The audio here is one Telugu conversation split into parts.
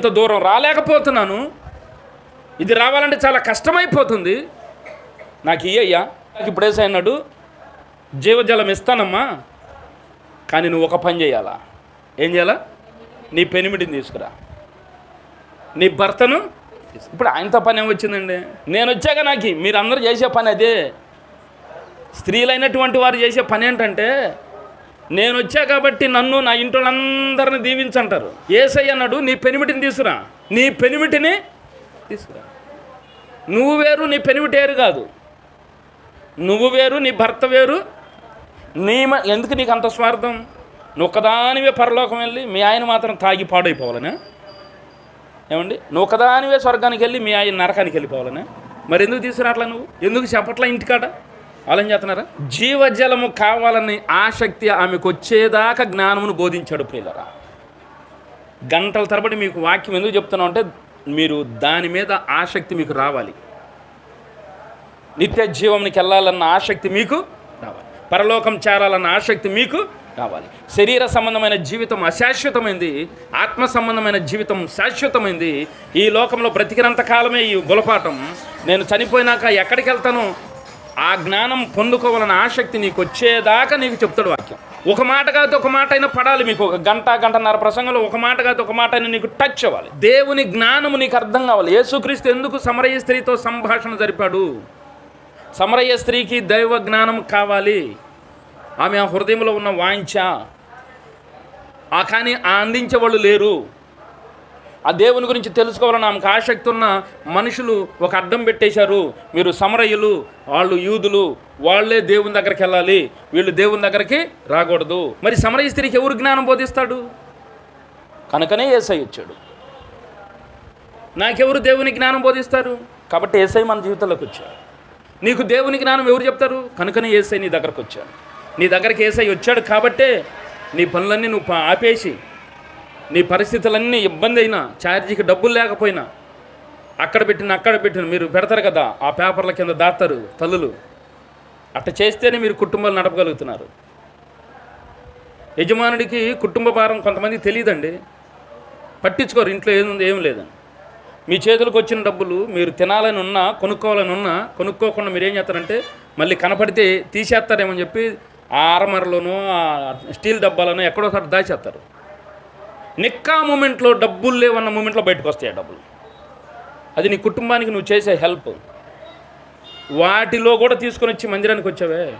ఇంత దూరం రాలేకపోతున్నాను. ఇది రావాలంటే చాలా కష్టమైపోతుంది. నాకు ఇయ్యయ్యా నాకు ఇప్పుడు అన్నాడు జీవజలం ఇస్తానమ్మా కానీ నువ్వు ఒక పని చేయాలా? ఏం చేయాలా? నీ పెనిమిటిని తీసుకురా. నీ భర్తను ఇప్పుడు ఆయనతో పని ఏమొచ్చిందండి నేను వచ్చాక నాకు మీరు అందరూ చేసే పని అదే. స్త్రీలైనటువంటి వారు చేసే పని ఏంటంటే నేను వచ్చా కాబట్టి నన్ను నా ఇంట్లో అందరిని దీవించంటారు. ఏసై అన్నాడు నీ పెనిమిటిని తీసుకురా నీ పెనిమిటిని తీసుకురా. నువ్వు వేరు నీ పెనిమిటి వేరు కాదు. నువ్వు వేరు నీ భర్త వేరు. నీ మ- ఎందుకు నీకు అంత స్వార్థం? నువ్వు ఒక్కదానివే పరలోకం వెళ్ళి మీ ఆయన మాత్రం తాగి పాడైపోవాలనే? ఏమండి? నువ్వు ఒకదానివే స్వర్గానికి వెళ్ళి మీ ఆయన నరకానికి వెళ్ళిపోవాలనే? మరి ఎందుకు తీసుకురాట్లా నువ్వు? ఎందుకు చెప్పట్లా ఇంటికాడ? వాళ్ళు ఏం చేస్తున్నారా? జీవజలము కావాలని ఆసక్తి ఆమెకు వచ్చేదాకా జ్ఞానమును బోధించాడు ప్రియులరా. గంటల తరబడి మీకు వాక్యం ఎందుకు చెప్తున్నాం అంటే మీరు దాని మీద ఆసక్తి మీకు రావాలి. నిత్య జీవంకి వెళ్ళాలన్న ఆసక్తి మీకు రావాలి. పరలోకం చేరాలన్న ఆసక్తి మీకు రావాలి. శరీర సంబంధమైన జీవితం అశాశ్వతమైంది ఆత్మ సంబంధమైన జీవితం శాశ్వతమైంది. ఈ లోకంలో బ్రతికినంత కాలమే ఈ గులపాఠం. నేను చనిపోయినాక ఎక్కడికి వెళ్తాను? ఆ జ్ఞానం పొందుకోవాలన్న ఆసక్తి నీకు వచ్చేదాకా నీకు చెప్తాడు వాక్యం. ఒక మాట కాదు ఒక మాట అయినా పడాలి మీకు. ఒక గంట గంటన్నర ప్రసంగంలో ఒక మాట కాదు ఒక మాట అయినా నీకు టచ్ అవ్వాలి. దేవుని జ్ఞానము నీకు అర్థం కావాలి. యేసుక్రీస్తు ఎందుకు సమరయ్య స్త్రీతో సంభాషణ జరిపాడు? సమరయ్య స్త్రీకి దైవ జ్ఞానం కావాలి. ఆమె ఆ హృదయంలో ఉన్న వాంఛ. ఆ కానీ ఆ అందించే వాళ్ళు లేరు. ఆ దేవుని గురించి తెలుసుకోవాలని ఆమెకు ఆసక్తి ఉన్న మనుషులు ఒక అడ్డం పెట్టేశారు. మీరు సమరయ్యులు వాళ్ళు యూదులు వాళ్ళే దేవుని దగ్గరికి వెళ్ళాలి. వీళ్ళు దేవుని దగ్గరికి రాకూడదు. మరి సమరయ్య స్త్రీకి ఎవరు జ్ఞానం బోధిస్తాడు? కనుకనే ఏసై వచ్చాడు. నాకెవరు దేవుని జ్ఞానం బోధిస్తారు? కాబట్టి ఏసై మన జీవితంలోకి వచ్చాడు. నీకు దేవుని జ్ఞానం ఎవరు చెప్తారు? కనుకనే ఏసై నీ దగ్గరకు వచ్చాడు. నీ దగ్గరికి ఏసై వచ్చాడు కాబట్టే నీ పనులన్నీ నువ్వు పా- ఆపేసి నీ పరిస్థితులన్నీ ఇబ్బంది అయినా ఛార్జీకి డబ్బులు లేకపోయినా అక్కడ పెట్టిన అక్కడ పెట్టిన మీరు పెడతారు కదా ఆ పేపర్ల కింద దాస్తారు తల్లులు. అట్ట చేస్తేనే మీరు కుటుంబాలు నడపగలుగుతున్నారు. యజమానుడికి కుటుంబ భారం కొంతమంది తెలియదండి. పట్టించుకోరు ఇంట్లో ఏముంది ఏం లేదని మీ చేతులకు వచ్చిన డబ్బులు మీరు తినాలని ఉన్నా కొనుక్కోవాలని ఉన్నా కొనుక్కోకుండా మీరు ఏం చేస్తారంటే మళ్ళీ కనపడితే తీసేస్తారేమని చెప్పి ఆ ఆరమరలోనో ఆ స్టీల్ డబ్బాలోనో ఎక్కడోసారి దాచేస్తారు. నిక్కా మూమెంట్లో డబ్బులు లేవన్న మూమెంట్లో బయటకు వస్తాయి డబ్బులు. అది నీ కుటుంబానికి నువ్వు చేసే హెల్ప్. వాటిలో కూడా తీసుకొని వచ్చి మందిరానికి వచ్చావే?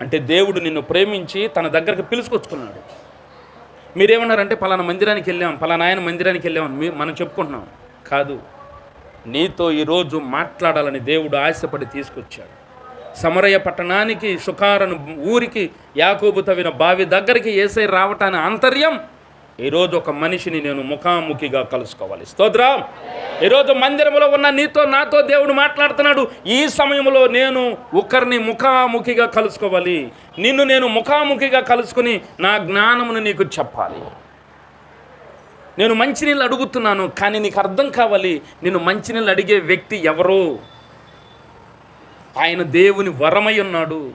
అంటే దేవుడు నిన్ను ప్రేమించి తన దగ్గరకు పిలుచుకొచ్చుకున్నాడు. మీరేమన్నారంటే పలానా మందిరానికి వెళ్ళాం పలానా ఆయన మందిరానికి వెళ్ళాం మీ మనం చెప్పుకుంటున్నాం. కాదు. నీతో ఈరోజు మాట్లాడాలని దేవుడు ఆశపడి తీసుకొచ్చాడు. సమరయ పట్టణానికి సుకారను ఊరికి యాకోబు తవిన బావి దగ్గరికి ఏసై రావటాన్ని ఆంతర్యం ఈరోజు ఒక మనిషిని నేను ముఖాముఖిగా కలుసుకోవాలి. స్తోత్రం. ఈరోజు మందిరంలో ఉన్న నీతో నాతో దేవుడు మాట్లాడుతున్నాడు. ఈ సమయంలో నేను ఒకరిని ముఖాముఖిగా కలుసుకోవాలి. నిన్ను నేను ముఖాముఖిగా కలుసుకుని నా జ్ఞానమును నీకు చెప్పాలి. నేను మంచినీళ్ళు అడుగుతున్నాను కానీ నీకు అర్థం కావాలి నేను మంచినీళ్ళు అడిగే వ్యక్తి ఎవరు? ఆయన దేవుని వరమై ఉన్నాడు.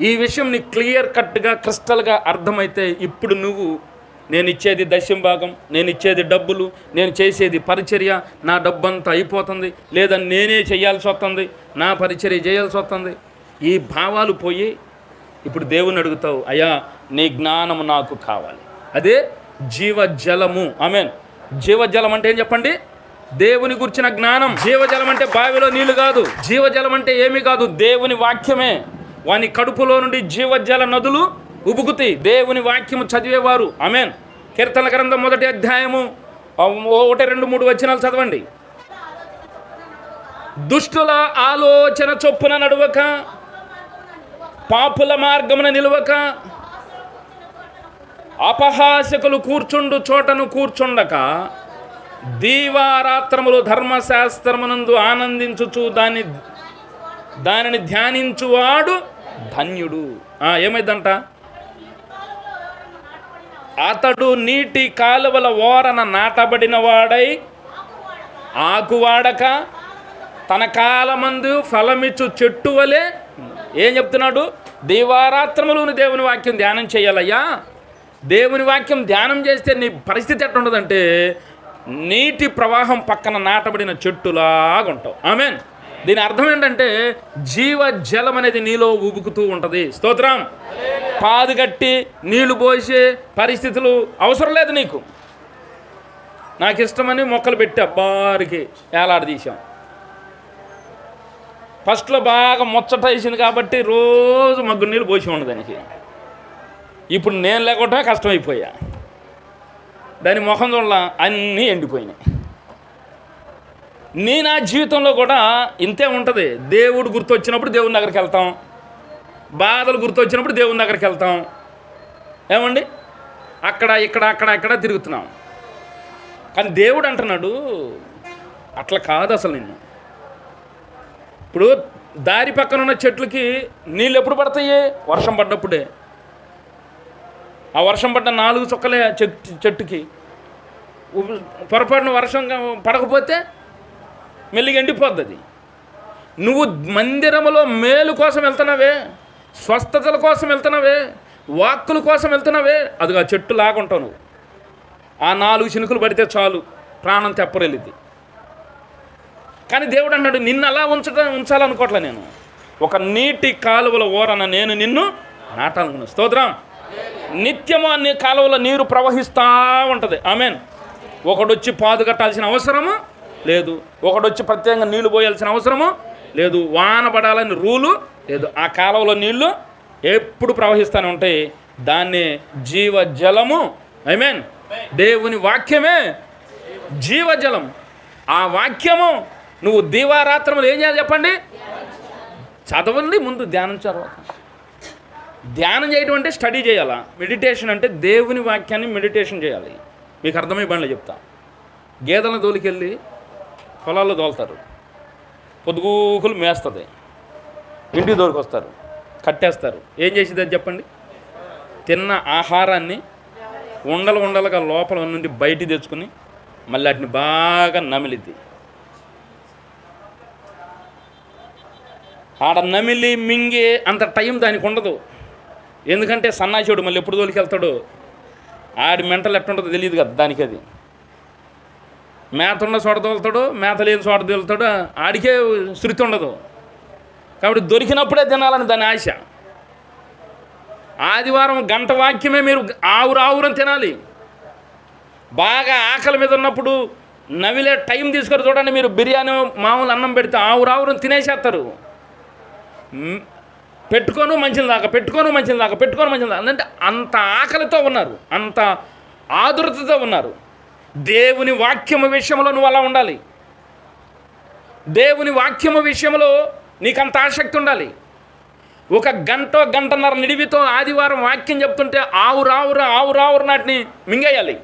ఈ విషయం నీకు క్లియర్ కట్గా క్రిస్టల్గా అర్థమైతే ఇప్పుడు నువ్వు నేను ఇచ్చేది దశం భాగం నేను ఇచ్చేది డబ్బులు నేను చేసేది పరిచర్య నా డబ్బంతా అయిపోతుంది. లేదా నేనే చేయాల్సి వస్తుంది నా పరిచర్య చేయాల్సి వస్తుంది. ఈ భావాలు పోయి ఇప్పుడు దేవుని అడుగుతావు అయ్యా నీ జ్ఞానము నాకు కావాలి. అదే జీవజలము ఆమెన్. జీవజలం అంటే ఏం చెప్పండి? దేవుని గుర్చిన జ్ఞానం. జీవజలం అంటే బావిలో నీళ్ళు కాదు. జీవజలం అంటే ఏమీ కాదు దేవుని వాక్యమే. వాని కడుపులో నుండి జీవజల నదులు ఉబుకుతి దేవుని వాక్యము చదివేవారు. అమెన్ కీర్తన గ్రంథం మొదటి అధ్యాయము ఒకటి రెండు మూడు వచనాలు చదవండి. దుష్టుల ఆలోచన చొప్పున నడవక పాపుల మార్గమున నిలువక అపహాసకులు కూర్చుండు చోటను కూర్చుండక దీవారాత్రములు ధర్మశాస్త్రమునందు ఆనందించుచు దాన్ని దానిని ధ్యానించువాడు ధన్యుడు. ఏమైందంట? అతడు నీటి కాలువల ఓరన నాటబడిన వాడై ఆకువాడక తన కాలమందు ఫలమిచ్చు చెట్టు వలె ఏం చెప్తున్నాడు? దీవారాత్రములోని దేవుని వాక్యం ధ్యానం చేయాలయ్యా. దేవుని వాక్యం ధ్యానం చేస్తే నీ పరిస్థితి ఎట్టుండదంటే నీటి ప్రవాహం పక్కన నాటబడిన చెట్టులాగా ఉంటావు ఆమెన్. దీని అర్థం ఏంటంటే జీవ జలం అనేది నీలో ఉబుకుతూ ఉంటుంది. స్తోత్రం. పాదుగట్టి నీళ్ళు పోసే పరిస్థితులు అవసరం లేదు నీకు. నాకు ఇష్టమని మొక్కలు పెట్టి అబ్బారికి ఏలాడదీశాం ఫస్ట్లో బాగా ముచ్చట వేసింది కాబట్టి రోజు మగ్గు నీళ్ళు పోసి ఉండదు దానికి. ఇప్పుడు నేను లేకుండా కష్టమైపోయా. దాని ముఖం చూడాల అన్నీ ఎండిపోయినాయి. నీ నా జీవితంలో కూడా ఇంతే ఉంటుంది. దేవుడు గుర్తొచ్చినప్పుడు దేవుని దగ్గరికి వెళ్తాం. బాధలు గుర్తొచ్చినప్పుడు దేవుని దగ్గరికి వెళ్తాం. ఏమండి? అక్కడ ఇక్కడ అక్కడ అక్కడ తిరుగుతున్నాం. కానీ దేవుడు అంటున్నాడు అట్లా కాదు అసలు నిన్ను. ఇప్పుడు దారి పక్కన ఉన్న చెట్లకి నీళ్ళు ఎప్పుడు పడతాయి? వర్షం పడ్డప్పుడే. ఆ వర్షం పడ్డ నాలుగు చుక్కలే చెట్టు చెట్టుకి. పొరపాటున వర్షం పడకపోతే మెల్లిగా ఎండిపోద్ది అది. నువ్వు మందిరములో మేలు కోసం వెళ్తున్నావే స్వస్థతల కోసం వెళ్తున్నావే వాక్కుల కోసం వెళ్తున్నావే అదిగా చెట్టు లాగుంటావు నువ్వు. ఆ నాలుగు చినుకులు పడితే చాలు ప్రాణం తెప్పరెళ్ళిద్ది. కానీ దేవుడు అన్నాడు నిన్ను అలా ఉంచడం ఉంచాలనుకోవట్లే నేను. ఒక నీటి కాలువల ఓరన నేను నిన్ను నాటాలనుకున్నాను స్తోత్రం. నిత్యము అన్ని కాలువలో నీరు ప్రవహిస్తూ ఉంటుంది. ఆమెన్. ఒకడొచ్చి పాదు కట్టాల్సిన అవసరము లేదు. ఒకడొచ్చి ప్రత్యేకంగా నీళ్ళు పోయాల్సిన అవసరము? లేదు. వాన పడాలని రూలు లేదు. ఆ కాలంలో నీళ్ళు ఎప్పుడు ప్రవహిస్తూనే ఉంటాయి. దాన్ని జీవజలము. ఐ మీన్ దేవుని వాక్యమే. జీవజలం. ఆ వాక్యము నువ్వు దీవారాత్రములు ఏం చేయాలి చెప్పండి? చదవండి ముందు ధ్యానం చదవాలి ధ్యానం చేయడం అంటే స్టడీ చేయాలా? మెడిటేషన్ అంటే దేవుని వాక్యాన్ని మెడిటేషన్ చేయాలి. మీకు అర్థమై బండ్లు చెప్తా. గేదెల తోలికెళ్ళి పొలాల్లో తోలుతారు పొద్దుగూకులు మేస్తుంది. ఇంటికి దొరికొస్తారు. కట్టేస్తారు. ఏం చేసేది అది చెప్పండి? తిన్న ఆహారాన్ని ఉండలు ఉండలుగా లోపల నుండి బయట తెచ్చుకుని మళ్ళీ వాటిని బాగా నమిలిద్ది. ఆడ నమిలి మింగి అంత టైం దానికి ఉండదు. ఎందుకంటే సన్నాసివాడు మళ్ళీ ఎప్పుడు తోలికి తోలికెళ్తాడు ఆడి మెంటల్ ఎట్టుంటుందో తెలియదు కదా దానికి అది మేత ఉన్న చోట తోలుతాడు మేత లేని చోట తోలుతాడు ఆడికే శృతి ఉండదు. కాబట్టి దొరికినప్పుడే తినాలని దాని ఆశ. ఆదివారం గంట వాక్యమే మీరు ఆవురు ఆవురని తినాలి. బాగా ఆకలి మీద ఉన్నప్పుడు నవిలే టైం తీసుకొని చూడండి మీరు బిర్యానీ మామూలు అన్నం పెడితే ఆవురు ఆవురం తినేసేస్తారు. పెట్టుకోను మంచిది దాకా పెట్టుకోను మంచిది దాకా పెట్టుకోను మంచిది దాకా. అంటే అంత ఆకలితో ఉన్నారు అంత ఆదురతతో ఉన్నారు. దేవుని వాక్యము విషయంలో నువ్వు అలా ఉండాలి. దేవుని వాక్యము విషయంలో నీకు అంత ఆసక్తి ఉండాలి. ఒక గంట గంటన్నర నిడివితో ఆదివారం వాక్యం చెప్తుంటే ఆవురావురా ఆవురావురు నాటిని మింగేయాలి.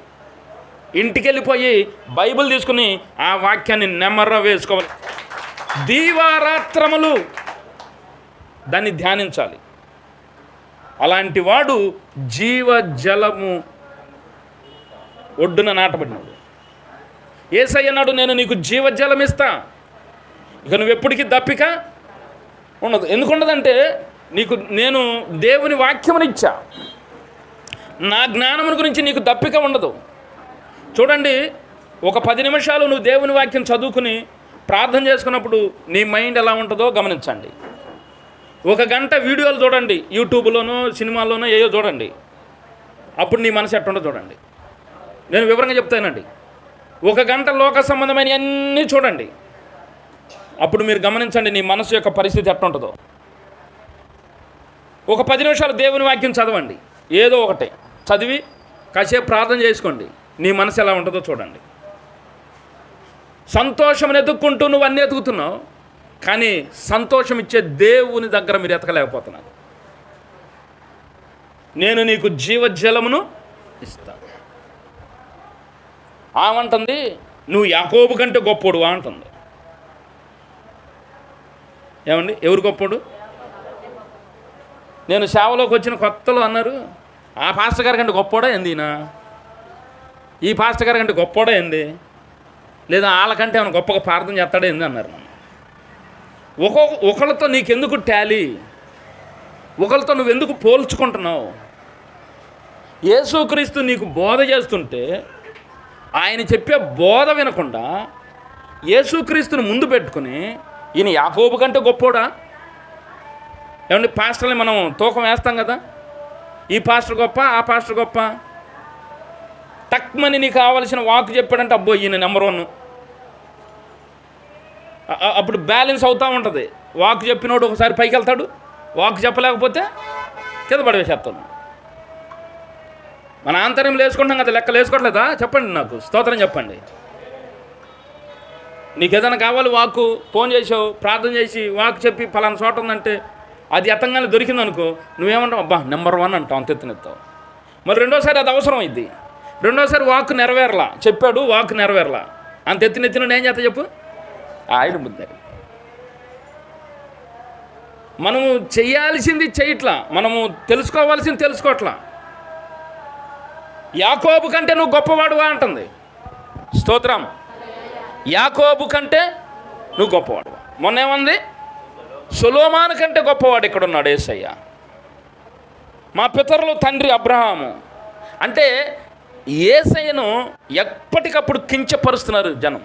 ఇంటికి వెళ్ళిపోయి బైబిల్ తీసుకుని ఆ వాక్యాన్ని నెమర్ర వేసుకోవాలి. దీవారాత్రములు దాన్ని ధ్యానించాలి. అలాంటి వాడు జీవజలము ఒడ్డున నాటబడినాడు ఏసయ్య అన్నాడు నేను నీకు జీవజలం ఇస్తా. ఇక నువ్వు ఎప్పటికీ దప్పిక ఉండదు. ఎందుకు ఉండదంటే నీకు నేను దేవుని వాక్యముని ఇచ్చా నా జ్ఞానమును గురించి నీకు దప్పిక ఉండదు. చూడండి ఒక పది నిమిషాలు నువ్వు దేవుని వాక్యం చదువుకుని ప్రార్థన చేసుకున్నప్పుడు నీ మైండ్ ఎలా ఉంటుందో గమనించండి. ఒక గంట వీడియోలు చూడండి యూట్యూబ్లోనో సినిమాల్లోనో ఏయో చూడండి. అప్పుడు నీ మనసు ఎట్టుండో చూడండి. నేను వివరంగా చెప్తానండి. ఒక గంట లోక సంబంధమైన అన్నీ చూడండి. అప్పుడు మీరు గమనించండి నీ మనసు యొక్క పరిస్థితి ఎట్టుంటుందో ఒక పది నిమిషాలు దేవుని వాక్యం చదవండి. ఏదో ఒకటే. చదివి కాసేపు ప్రార్థన చేసుకోండి. నీ మనసు ఎలా ఉంటుందో చూడండి. సంతోషం ఎదుక్కుంటూ నువ్వు అన్నీ ఎదుగుతున్నావు. కానీ సంతోషం ఇచ్చే దేవుని దగ్గర మీరు ఎతకలేకపోతున్నారు. నేను నీకు జీవజలమును ఇస్తాను ఆమంటుంది నువ్వు యాకోబు కంటే గొప్పోడు అంటుంది. ఏమండి? ఎవరు గొప్పోడు? నేను సేవలోకి వచ్చిన కొత్తలో అన్నారు ఆ పాస్టర్ గారి కంటే గొప్పోడా ఎందినా ఈ పాస్టర్ గారి కంటే గొప్పోడా ఏంది? లేదా వాళ్ళకంటే ఏమైనా గొప్పగా ప్రార్థన చేస్తాడా ఏంది? అన్నారు నన్ను. ఒక్కొక్క ఒకళ్ళతో నీకెందుకు ట్యాలీ ఒకళ్ళతో నువ్వెందుకు పోల్చుకుంటున్నావు? యేసుక్రీస్తు నీకు బోధ చేస్తుంటే ఆయన చెప్పే బోధ వినకుండా యేసుక్రీస్తుని ముందు పెట్టుకుని ఈయన యాకోబు కంటే గొప్పోడా? ఏమండి పాస్టర్ని మనం తూకం వేస్తాం కదా? ఈ పాస్టర్ గొప్ప ఆ పాస్టర్ గొప్ప? టక్మని నీకు కావలసిన వాక్ చెప్పాడంటే అబ్బో ఈయన నెంబర్ వన్. అప్పుడు బ్యాలెన్స్ అవుతూ ఉంటుంది. వాక్ చెప్పినోడు ఒకసారి పైకి వెళ్తాడు వాక్ చెప్పలేకపోతే కింద పడవేసేస్తాను మన ఆంతర్యం లేసుకుంటాం కదా లెక్కలు వేసుకోవట్లేదా చెప్పండి నాకు స్తోత్రం చెప్పండి. నీకు ఏదైనా కావాలి వాక్కు ఫోన్ చేసావు ప్రార్థన చేసి వాక్ చెప్పి పలానా చోట ఉందంటే అది ఎత్తంగానే దొరికింది అనుకో నువ్వేమంటావు అబ్బా నెంబర్ వన్ అంటావు అంతెత్తునెత్తావు మరి రెండోసారి అది అవసరం ఇది రెండోసారి వాక్ నెరవేరలా చెప్పాడు వాక్ నెరవేరలా. అంత ఎత్తునెత్తిన ఏం చేస్తా చెప్పు? ఆయన బుద్ధి మనము చేయాల్సింది చేయట్లా మనము తెలుసుకోవాల్సింది తెలుసుకోవట్లా యాకోబు కంటే నువ్వు గొప్పవాడుగా అంటుంది. స్తోత్రం. యాకోబు కంటే నువ్వు గొప్పవాడు మొన్న ఏమంది సులోమాను కంటే గొప్పవాడు ఇక్కడ ఉన్నాడు ఏసయ్య. మా పితరులు తండ్రి అబ్రహాము. అంటే ఏసయ్యను ఎప్పటికప్పుడు కించపరుస్తున్నారు జనం.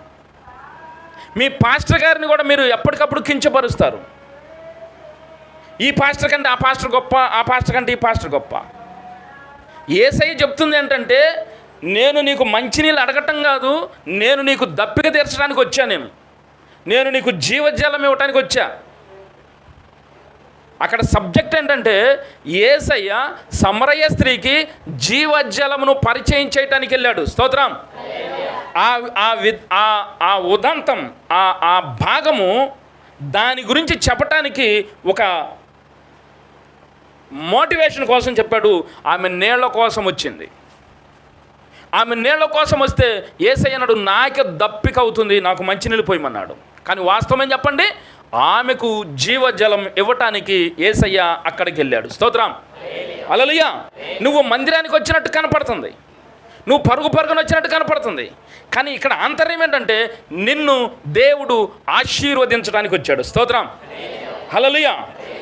మీ పాస్టర్ గారిని కూడా మీరు ఎప్పటికప్పుడు కించపరుస్తారు. ఈ పాస్టర్ కంటే ఆ పాస్టర్ గొప్ప ఆ పాస్టర్ కంటే ఈ పాస్టర్ గొప్ప. ఏసై చెప్తుంది ఏంటంటే నేను నీకు మంచినీళ్ళు అడగటం కాదు నేను నీకు దప్పిక తీర్చడానికి వచ్చా నేను. నేను నీకు జీవజలం ఇవ్వటానికి వచ్చా. అక్కడ సబ్జెక్ట్ ఏంటంటే ఏసయ్య సమరయ్య స్త్రీకి జీవజలమును పరిచయం చేయటానికి వెళ్ళాడు. స్తోత్రం. ఆ ఆ వి- ఆ ఆ ఉదంతం ఆ ఆ భాగము దాని గురించి చెప్పటానికి ఒక మోటివేషన్ కోసం చెప్పాడు ఆమె నీళ్ళ కోసం వచ్చింది. ఆమె నీళ్ళ కోసం వస్తే ఏసై అన్నాడు నాకే దప్పిక అవుతుంది నాకు మంచినీళ్ళు పోయమన్నాడు. కానీ వాస్తవం ఏం చెప్పండి? ఆమెకు జీవజలం ఇవ్వటానికి ఏసయ్య అక్కడికి వెళ్ళాడు. స్తోత్రం. అలలుయ నువ్వు మందిరానికి వచ్చినట్టు కనపడుతుంది. నువ్వు పరుగు పరుగున వచ్చినట్టు కనపడుతుంది. కానీ ఇక్కడ ఆంతర్యం ఏంటంటే నిన్ను దేవుడు ఆశీర్వదించడానికి వచ్చాడు. స్తోత్రం. హలలుయ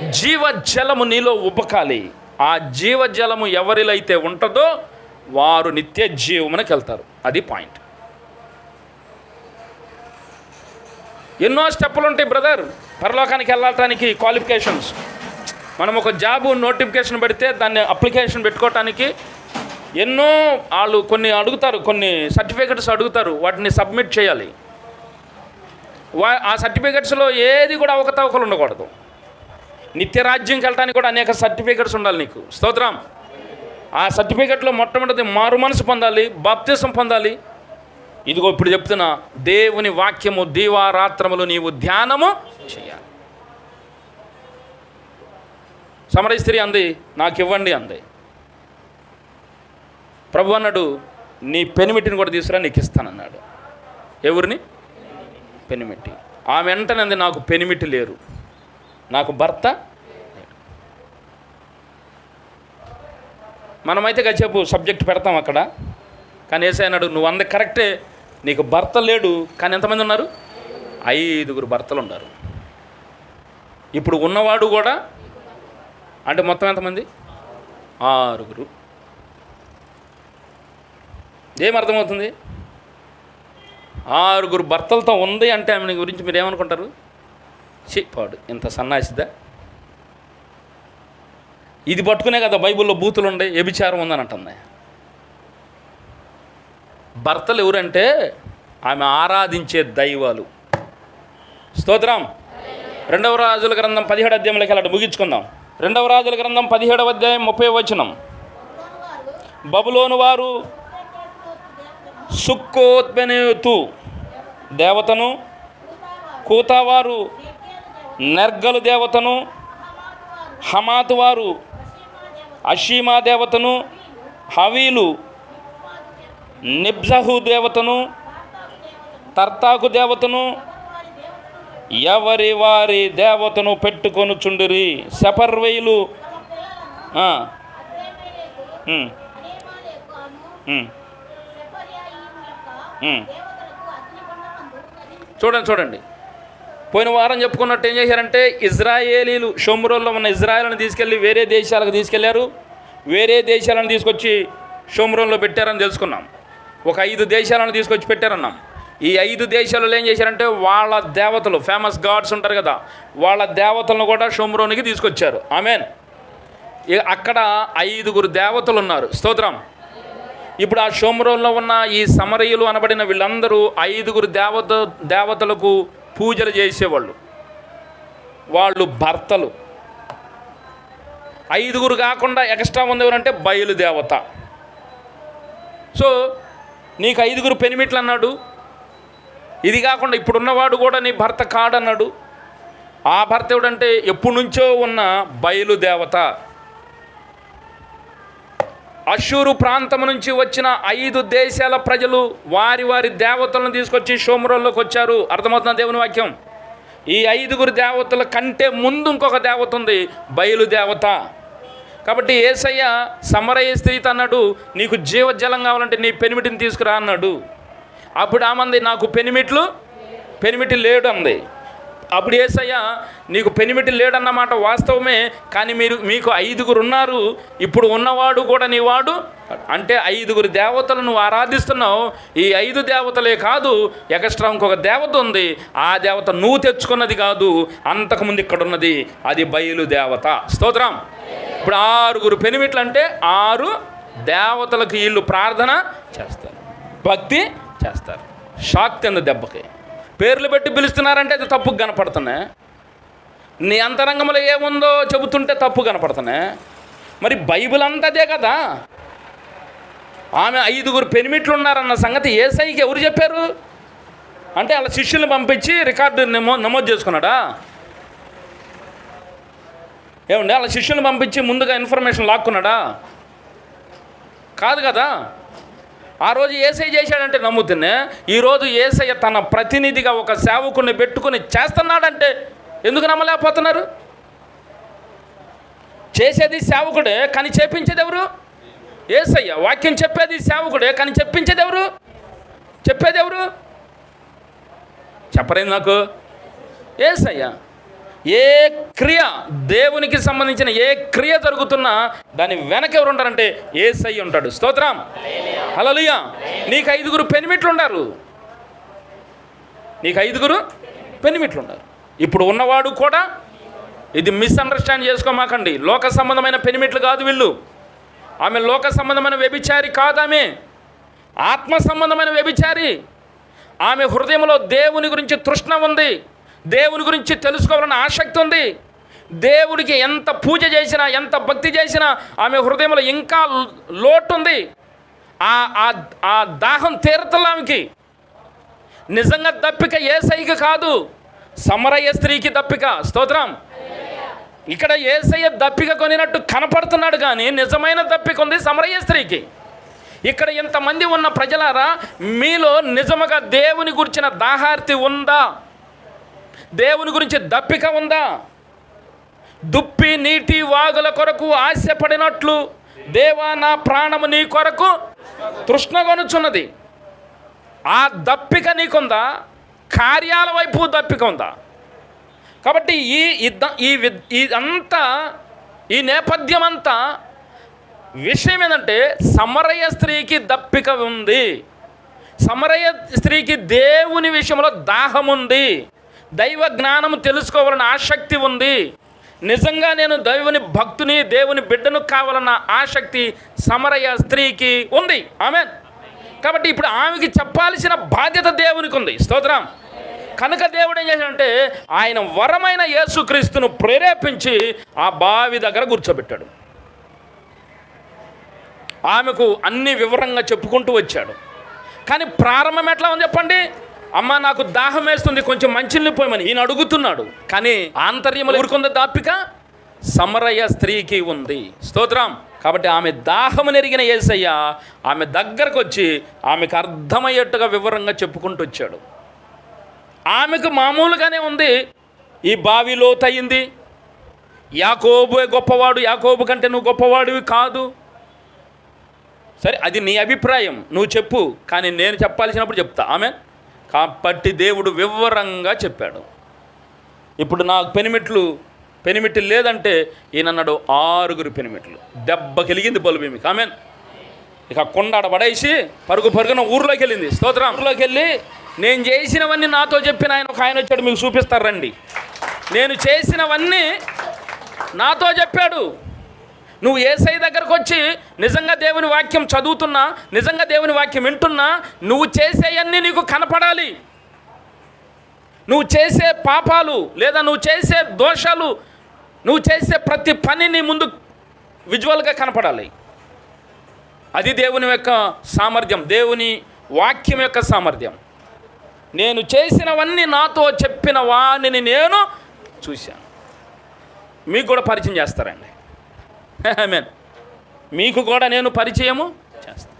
జీవజలము నీలో ఉబకాలి ఆ జీవజలము ఎవరిలో అయితే ఉంటుందో వారు నిత్య జీవమునకి వెళ్తారు. అది పాయింట్. ఎన్నో స్టెప్పులు ఉంటాయి బ్రదర్. పరలోకానికి వెళ్ళటానికి క్వాలిఫికేషన్స్. మనం ఒక జాబు నోటిఫికేషన్ పెడితే దాన్ని అప్లికేషన్ పెట్టుకోవటానికి ఎన్నో వాళ్ళు కొన్ని అడుగుతారు. కొన్ని సర్టిఫికెట్స్ అడుగుతారు. వాటిని సబ్మిట్ చేయాలి. ఆ సర్టిఫికెట్స్లో ఏది కూడా అవకతవకలు ఉండకూడదు. నిత్యరాజ్యంకి వెళ్ళడానికి కూడా అనేక సర్టిఫికెట్స్ ఉండాలి నీకు. స్తోత్రం. ఆ సర్టిఫికెట్లో మొట్టమొదటి మారు మనసు పొందాలి బాప్తిసం పొందాలి. ఇదిగో ఇప్పుడు చెప్తున్నా దేవుని వాక్యము దీవారాత్రములు నీవు ధ్యానము చేయాలి. సమరయ స్త్రీ అంది నాకు ఇవ్వండి అంది. ప్రభు అన్నాడు నీ పెనిమిటిని కూడా తీసుకురా నీకు ఇస్తానన్నాడు. ఎవరిని పెనిమిటి. ఆమె వెంటనే నాకు పెనిమిటి లేరు. నాకు భర్త మనమైతే కాసేపు సబ్జెక్ట్ పెడతాం అక్కడ. కానీ ఏసైనాడు నువ్వు అంద కరెక్టే. నీకు భర్త లేడు. కానీ ఎంతమంది ఉన్నారు? ఐదుగురు భర్తలు ఉన్నారు. ఇప్పుడు ఉన్నవాడు కూడా అంటే మొత్తం ఎంతమంది? ఆరుగురు. ఏం అర్థమవుతుంది? ఆరుగురు భర్తలతో ఉంది అంటే ఆమె గురించి మీరు ఏమనుకుంటారు? పాడు. ఇంత సన్నాసిదా? ఇది పట్టుకునే కదా బైబిల్లో బూతులు ఉండే వ్యభిచారం ఉందని అంటుంది భర్తలు ఎవరంటే ఆమె ఆరాధించే దైవాలు. స్తోత్రం. రెండవ రాజుల గ్రంథం పదిహేడు అధ్యాయంలోకి వెళ్ళాడు ముగించుకుందాం. రెండవ రాజుల గ్రంథం పదిహేడవ అధ్యాయం ముప్పై వచనం. బబులోను వారు సుక్కోత్పెనేతు దేవతను కూతావారు నెర్గలు దేవతను హమాతు వారు అషీమా దేవతను హవీలు నిబ్జహు దేవతను తర్తాకు దేవతను ఎవరి వారి దేవతను పెట్టుకొని చుండిరి సపర్వేయులు చూడండి చూడండి. పోయిన వారం చెప్పుకున్నట్టు ఏం చేశారంటే ఇజ్రాయేలీలు షోమ్రోల్లో ఉన్న ఇజ్రాయేల్ని తీసుకెళ్ళి వేరే దేశాలకు తీసుకెళ్ళారు. వేరే దేశాలను తీసుకొచ్చి షోమ్రోన్లో పెట్టారని తెలుసుకున్నాం. ఒక ఐదు దేశాలను తీసుకొచ్చి పెట్టారన్నాం. ఈ ఐదు దేశాలలో ఏం చేశారంటే వాళ్ళ దేవతలు ఫేమస్ గాడ్స్ ఉంటారు కదా వాళ్ళ దేవతలను కూడా షోమ్రోనికి తీసుకొచ్చారు. ఆమెన్ అక్కడ ఐదుగురు దేవతలు ఉన్నారు. స్తోత్రం. ఇప్పుడు ఆ షోమ్రోన్లో ఉన్న ఈ సమరయులు అనబడిన వీళ్ళందరూ ఐదుగురు దేవత దేవతలకు పూజలు చేసేవాళ్ళు. వాళ్ళు భర్తలు. ఐదుగురు కాకుండా ఎక్స్ట్రా ఉంది ఎవరంటే బయలుదేవత సో నీకు ఐదుగురు పెనిమిట్లు అన్నాడు. ఇది కాకుండా ఇప్పుడున్నవాడు కూడా నీ భర్త కాడన్నాడు. ఆ భర్త ఎవడంటే ఎప్పటి నుంచో ఉన్న బయలుదేవత అషూరు ప్రాంతం నుంచి వచ్చిన ఐదు దేశాల ప్రజలు వారి వారి దేవతలను తీసుకొచ్చి షోమరోల్లోకి వచ్చారు. అర్థమవుతున్న దేవుని వాక్యం? ఈ ఐదుగురు దేవతల కంటే ముందు ఇంకొక దేవత ఉంది బయలుదేవత కాబట్టి ఏసయ్య సమరయ్య స్త్రీతో అన్నాడు నీకు జీవజలం కావాలంటే నీ పెనిమిటిని తీసుకురా అన్నాడు. అప్పుడు ఆమంది నాకు పెనిమిట్లు పెనిమిటి లేడు అంది. అప్పుడు ఏసయ్యా నీకు పెనిమిటి లేడన్నమాట వాస్తవమే కానీ మీరు మీకు ఐదుగురు ఉన్నారు ఇప్పుడు ఉన్నవాడు కూడా నీ వాడు? అంటే ఐదుగురు దేవతలను నువ్వు ఆరాధిస్తున్నావు ఈ ఐదు దేవతలే కాదు ఎక్స్ట్రా ఇంకొక దేవత ఉంది ఆ దేవత నువ్వు తెచ్చుకున్నది కాదు అంతకుముందు ఇక్కడ ఉన్నది అది బయలు దేవత. స్తోత్రం. ఇప్పుడు ఆరుగురు పెనిమిట్లు అంటే ఆరు దేవతలకు వీళ్ళు ప్రార్థన చేస్తారు భక్తి చేస్తారు. షాక్ తింద దెబ్బకి. పేర్లు పెట్టి పిలుస్తున్నారంటే అది తప్పు కనపడుతున్నాయి. నీ అంతరంగంలో ఏముందో చెబుతుంటే తప్పు కనపడుతున్నాయి. మరి బైబిల్ అంతదే కదా. ఆమె ఐదుగురు పెనిమిట్లు ఉన్నారన్న సంగతి ఏసైకి ఎవరు చెప్పారు? అంటే వాళ్ళ శిష్యుల్ని పంపించి రికార్డు నమో నమోదు చేసుకున్నాడా? ఏమండి వాళ్ళ శిష్యుల్ని పంపించి ముందుగా ఇన్ఫర్మేషన్ లాక్కున్నాడా? కాదు కదా. ఆ రోజు ఏసై చేశాడంటే నమ్ముతున్నా ఈరోజు ఏసయ్య తన ప్రతినిధిగా ఒక సేవకుని పెట్టుకుని చేస్తున్నాడంటే ఎందుకు నమ్మలేకపోతున్నారు? చేసేది సేవకుడే కానీ చేపించేది ఎవరు? ఏసయ్య. వాక్యం చెప్పేది సేవకుడే కానీ చెప్పించేది ఎవరు? చెప్పేది ఎవరు? చెప్పలేదు నాకు? ఏసయ్యా. ఏ క్రియ దేవునికి సంబంధించిన ఏ క్రియ జరుగుతున్నా దాని వెనక ఎవరు ఉంటారంటే ఏసై ఉంటాడు. స్తోత్రం. హలలుయా నీకు ఐదుగురు పెనిమిట్లు ఉన్నారు నీకు ఐదుగురు పెనిమిట్లు ఉన్నారు ఇప్పుడు ఉన్నవాడు కూడా ఇది మిస్అండర్స్టాండ్ చేసుకోమాకండి. లోక సంబంధమైన పెనిమిట్లు కాదు వీళ్ళు. ఆమె లోక సంబంధమైన వ్యభిచారి కాదు ఆమె ఆత్మ సంబంధమైన వ్యభిచారి. ఆమె హృదయంలో దేవుని గురించి తృష్ణ ఉంది. దేవుని గురించి తెలుసుకోవాలన్న ఆసక్తి ఉంది. దేవుడికి ఎంత పూజ చేసినా ఎంత భక్తి చేసినా ఆమె హృదయంలో ఇంకా లోటు ఉంది. ఆ ఆ- దాహం తీరతల ఆమెకి. నిజంగా దప్పిక ఏసైకి కాదు సమరయ్య స్త్రీకి దప్పిక. స్తోత్రం. ఇక్కడ ఏసయ్య దప్పిక కొనినట్టు కనపడుతున్నాడు కానీ నిజమైన దప్పిక ఉంది సమరయ్య స్త్రీకి. ఇక్కడ ఇంతమంది ఉన్న ప్రజలారా మీలో నిజముగా దేవుని గురించిన దాహార్తి ఉందా? దేవుని గురించి దప్పిక ఉందా? దుప్పి నీటి వాగుల కొరకు ఆశపడినట్లు దేవా నా ప్రాణము నీ కొరకు తృష్ణగొనుచున్నది ఆ దప్పిక నీకుందా? కార్యాల వైపు దప్పిక ఉందా? కాబట్టి ఈ ఈ విద్- ఇదంతా ఈ నేపథ్యం అంతా విషయం ఏంటంటే సమరయ స్త్రీకి దప్పిక ఉంది. సమరయ స్త్రీకి దేవుని విషయంలో దాహం ఉంది దైవ జ్ఞానం తెలుసుకోవాలన్న ఆసక్తి ఉంది. నిజంగా నేను దైవుని భక్తుని దేవుని బిడ్డను కావాలన్న ఆసక్తి సమరయ స్త్రీకి ఉంది. ఆమె కాబట్టి ఇప్పుడు ఆమెకి చెప్పాల్సిన బాధ్యత దేవునికి ఉంది స్తోత్రం. కనుక దేవుడు ఏం చేశాడంటే ఆయన వరమైన యేసుక్రీస్తును ప్రేరేపించి ఆ బావి దగ్గర కూర్చోబెట్టాడు. ఆమెకు అన్ని వివరంగా చెప్పుకుంటూ వచ్చాడు. కానీ ప్రారంభం ఎట్లా ఉంది చెప్పండి? అమ్మ నాకు దాహం వేస్తుంది కొంచెం మంచిని పోయమని. ఈయన అడుగుతున్నాడు. కానీ ఆంతర్యములు ఊరుకుంది దాపిక సమరయ్య స్త్రీకి ఉంది. స్తోత్రం. కాబట్టి ఆమె దాహము నెరిగిన ఏసయ్య ఆమె దగ్గరకు వచ్చి ఆమెకు అర్థమయ్యేట్టుగా వివరంగా చెప్పుకుంటూ వచ్చాడు. ఆమెకు మామూలుగానే ఉంది. ఈ బావి లోతయింది. యాకోబు గొప్పవాడు? యాకోబు కంటే నువ్వు గొప్పవాడివి కాదు. సరే అది నీ అభిప్రాయం. నువ్వు చెప్పు. కానీ నేను చెప్పాల్సినప్పుడు చెప్తా. ఆమె కాబట్టి దేవుడు వివరంగా చెప్పాడు. ఇప్పుడు నాకు పెనిమిట్లు పెనిమిట్లు లేదంటే ఈయన అన్నాడు ఆరుగురు పెనిమిట్లు. దెబ్బ కలిగింది బలుబు మీకు ఆమె ఇక కొండాడ పడేసి పరుగు పరుగున ఊర్లోకి వెళ్ళింది స్తోత్రం. ఊర్లోకి వెళ్ళి నేను చేసినవన్నీ నాతో చెప్పిన ఆయన ఒక ఆయన వచ్చాడు మీకు చూపిస్తారు రండి. నేను చేసినవన్నీ నాతో చెప్పాడు. నువ్వు ఏసై దగ్గరకు వచ్చి నిజంగా దేవుని వాక్యం చదువుతున్నా నిజంగా దేవుని వాక్యం వింటున్నా నువ్వు చేసేయన్నీ నీకు కనపడాలి. నువ్వు చేసే పాపాలు లేదా నువ్వు చేసే దోషాలు నువ్వు చేసే ప్రతి పని నీ ముందు విజువల్గా కనపడాలి. అది దేవుని యొక్క సామర్థ్యం దేవుని వాక్యం యొక్క సామర్థ్యం. నేను చేసినవన్నీ నాతో చెప్పిన వాణిని నేను చూశాను. మీకు కూడా పరిచయం చేస్తారండి. మీన్ మీకు కూడా నేను పరిచయము చేస్తాను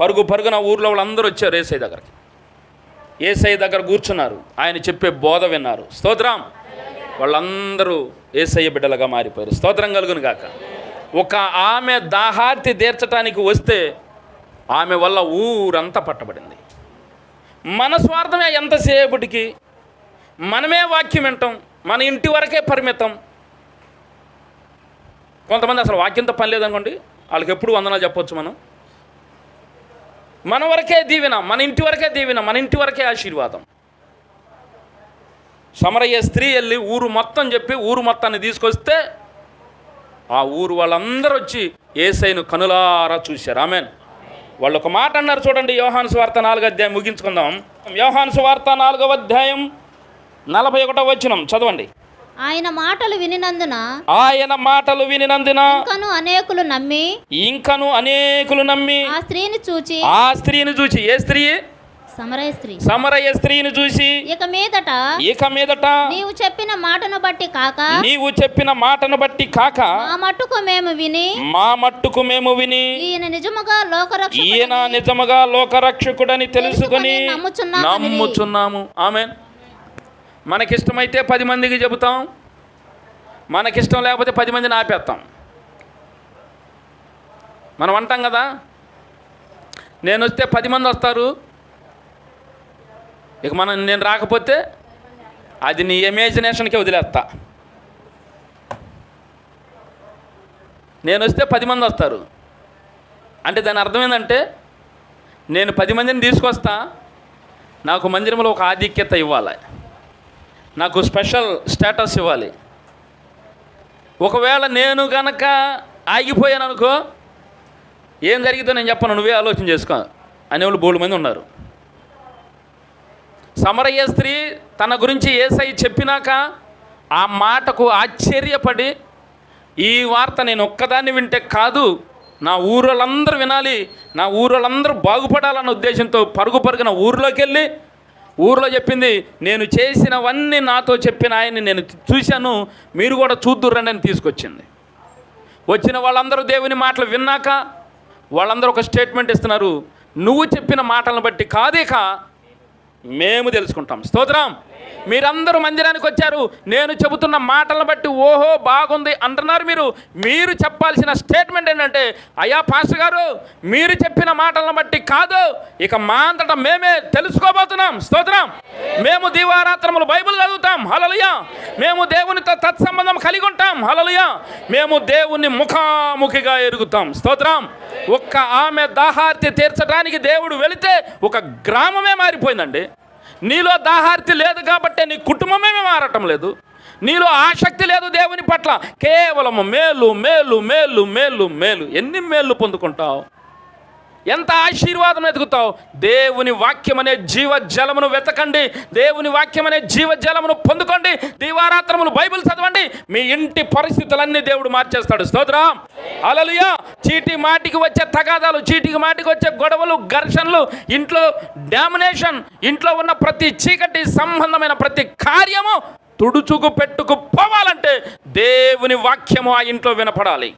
పరుగు పరుగున ఊర్లో వాళ్ళందరూ వచ్చారు ఏసై దగ్గరికి. ఏసై దగ్గర కూర్చున్నారు. ఆయన చెప్పే బోధ విన్నారు. స్తోత్రం. వాళ్ళందరూ ఏసయ్య బిడ్డలుగా మారిపోయారు. స్తోత్రం కలుగును గాక. ఒక ఆమె దాహార్తి తీర్చడానికి వస్తే ఆమె వల్ల ఊరంతా పట్టబడింది. మన స్వార్థమే ఎంతసేపటికి మనమే వాక్యం వింటాం. మన ఇంటి వరకే పరిమితం. కొంతమంది అసలు వాక్యంతో పని లేదనుకోండి వాళ్ళకి ఎప్పుడు వందనాలు చెప్పొచ్చు మనం. మన వరకే దీవెన మన ఇంటి వరకే దీవెన మన ఇంటి వరకే ఆశీర్వాదం. సమరయ్య స్త్రీ వెళ్ళి ఊరు మొత్తం చెప్పి ఊరు మొత్తాన్ని తీసుకొస్తే ఆ ఊరు వాళ్ళందరూ వచ్చి ఏసైను కనులారా చూశారు. ఆమెన్. వాళ్ళు ఒక మాట అన్నారు చూడండి యోహాను స్వార్త నాలుగో అధ్యాయం ముగించుకుందాం. యోహాను స్వార్త నాలుగవ అధ్యాయం నలభై ఒకటో వచ్చినం చదవండి. ఆయన మాటలు వినినందున ఆయన మాటలు వినినందున ఇంకను అనేకులు నమ్మి ఇంకను అనేకులు నమ్మి ఆ స్త్రీని చూచి ఆ స్త్రీని చూసి ఏ స్త్రీ? సమరయ స్త్రీ. స్త్రీని చూసి ఇక మీదట ఇక మీదట నీవు చెప్పిన మాటను బట్టి కాక నీవు చెప్పిన మాటను బట్టి కాక ఆ మట్టుకు మేము విని మా మట్టుకు మేము విని ఈయన నిజముగా లోకరక్ష ఈయన నిజముగా లోకరక్షకుడని తెలుసుకొని. నమ్ముచున్నాము. ఆమె మనకిష్టమైతే పది మందికి చెబుతాం మనకిష్టం లేకపోతే పది మందిని ఆపేస్తాం. మనం అంటాం కదా నేను వస్తే పది మంది వస్తారు ఇక మనం నేను రాకపోతే అది నీ ఇమేజినేషన్కే వదిలేస్తా. నేను వస్తే పది మంది వస్తారు. అంటే దాని అర్థం ఏంటంటే నేను పది మందిని తీసుకొస్తా నాకు మందిరంలో ఒక ఆధిక్యత ఇవ్వాలి. నాకు స్పెషల్ స్టేటస్ ఇవ్వాలి. ఒకవేళ నేను గనక ఆగిపోయాను అనుకో ఏం జరిగితే నేను చెప్పను నువ్వే ఆలోచన చేసుకో అనేవాళ్ళు బోడు మంది ఉన్నారు. సమరయ్య స్త్రీ తన గురించి ఏసై చెప్పినాక ఆ మాటకు ఆశ్చర్యపడి ఈ వార్త నేను ఒక్కదాన్ని వింటే కాదు నా ఊరోళ్ళందరూ వినాలి నా ఊరోళ్ళందరూ బాగుపడాలన్న ఉద్దేశంతో పరుగు పరుగున ఊర్లోకి వెళ్ళి ఊర్లో చెప్పింది నేను చేసినవన్నీ నాతో చెప్పిన ఆయన్ని నేను చూశాను మీరు కూడా చూద్దురండి అని తీసుకొచ్చింది. వచ్చిన వాళ్ళందరూ దేవుని మాటలు విన్నాక వాళ్ళందరూ ఒక స్టేట్మెంట్ ఇస్తున్నారు నువ్వు చెప్పిన మాటలను బట్టి కాదేక మేము తెలుసుకుంటాం. స్తోత్రం! మీరందరూ మందిరానికి వచ్చారు. నేను చెబుతున్న మాటలను బట్టి ఓహో బాగుంది అంటున్నారు మీరు. మీరు చెప్పాల్సిన స్టేట్మెంట్ ఏంటంటే అయ్యా పాస్టర్ గారు మీరు చెప్పిన మాటలను బట్టి కాదు. ఇక మా అంతటా మేమే తెలుసుకోబోతున్నాం. స్తోత్రం. మేము దీవారాత్రములు బైబిల్ చదువుతాం. హలలుయ మేము దేవునితో తత్సంబంధం కలిగి ఉంటాం. హలలుయ మేము దేవుని ముఖాముఖిగా ఎరుగుతాం. స్తోత్రం. ఒక్క ఆమె దాహార్తి తీర్చడానికి దేవుడు వెళితే ఒక గ్రామమే మారిపోయిందండి. నీలో దాహార్తి లేదు కాబట్టి నీ కుటుంబమే మారటం లేదు. నీలో ఆసక్తి లేదు దేవుని పట్ల. కేవలం మేలు మేలు మేలు మేలు మేలు. ఎన్ని మేలు పొందుకుంటావు? ఎంత ఆశీర్వాదం ఎదుగుతావు? దేవుని వాక్యం అనే జీవ జలమును వెతకండి. దేవుని వాక్యం అనే జీవ జలమును పొందుకోండి. దీవారాత్రములు బైబిల్ చదవండి. మీ ఇంటి పరిస్థితులన్నీ దేవుడు మార్చేస్తాడు. స్తోత్రం. అలలుయా చీటి మాటికి వచ్చే తగాదాలు చీటికి మాటికి వచ్చే గొడవలు ఘర్షణలు ఇంట్లో డామినేషన్ ఇంట్లో ఉన్న ప్రతి చీకటి సంబంధమైన ప్రతి కార్యము తుడుచుకు పెట్టుకు పోవాలంటే దేవుని వాక్యము ఆ ఇంట్లో వినపడాలి.